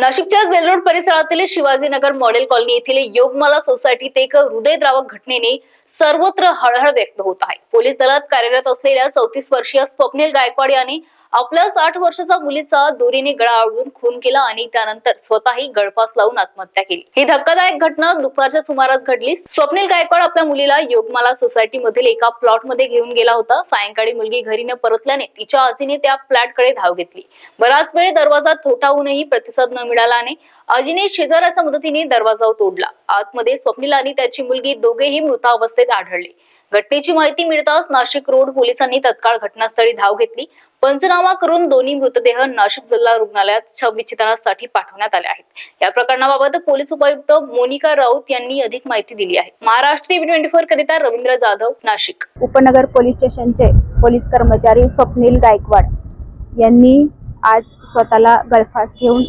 नाशिकच्या जेलरोड परिसरातील Shivajinagar model colony येथील योगमाला सोसायटीत एक हृदयद्रावक घटनेने सर्वत्र हळहळ व्यक्त होत आहे. पोलीस दलात कार्यरत असलेल्या चौतीस वर्षीय स्वप्नील गायकवाड यांनी आपल्या साठ वर्षाचा मुलीचा दोरीने गळा आळून खून केला आणि त्यानंतर स्वतःही गळफास लावून आत्महत्या केली. ही धक्कादायक घटना दुपारच्या सुमारास घडली. स्वप्नील गायकवाड आपल्या मुलीला योगमाला सोसायटी मधील एका प्लॉटमध्ये घेऊन गेला होता. सायंकाळी मुलगी घरी न परतल्याने तिच्या आजीने त्या फ्लॅटकडे धाव घेतली. बराच वेळ दरवाजा थोठावूनही प्रतिसाद न मिळाल्याने आजीने शेजाऱ्याच्या मदतीने दरवाजा तोडला. आतमध्ये स्वप्नील आणि त्याची मुलगी दोघेही मृतावस्थेत आढळले. घटनेची माहिती मिळताच नाशिक रोड पोलिसांनी तत्काळ घटनास्थळी धाव घेतली. पंचनामा करून दोन्ही मृतदेह नाशिक जिल्हा रुग्णालयात शवविच्छेदनासाठी पाठवण्यात आले आहेत. या प्रकरणाबाबत पोलीस उपायुक्त मोनिका राऊत यांनी अधिक माहिती दिली आहे. महाराष्ट्र टीव्ही ट्वेंटी फोर करिता रवींद्र जाधव नाशिक. उपनगर पोलीस स्टेशनचे पोलीस कर्मचारी स्वप्नील गायकवाड यांनी आज स्वतःला गळफास घेऊन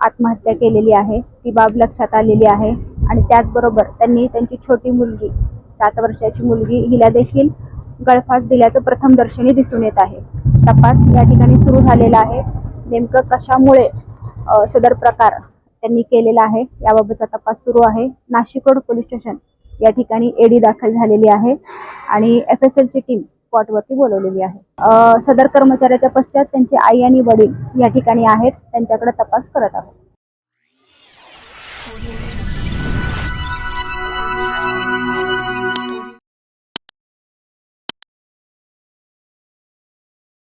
आत्महत्या केलेली आहे. ती बाब लक्षात आलेली आहे आणि त्याचबरोबर त्यांनी त्यांची छोटी मुलगी सात वर्षाची मुलगी हिला देखील गळफास दिल्याचं प्रथम दर्शनी दिसून येत आहे. तपास या ठिकाणी सुरू झालेला आहे. नेमकं कशामुळे सदर प्रकार त्यांनी केलेला आहे याबाबतचा तपास सुरू आहे. नाशिक रोड पोलीस स्टेशन या ठिकाणी एडी दाखल झालेली आहे आणि एफ एस एलची टीम स्पॉटवरती बोलवलेली आहे. सदर कर्मचाऱ्याच्या पश्चात त्यांचे आई आणि वडील या ठिकाणी आहेत. त्यांच्याकडे तपास करत आहोत.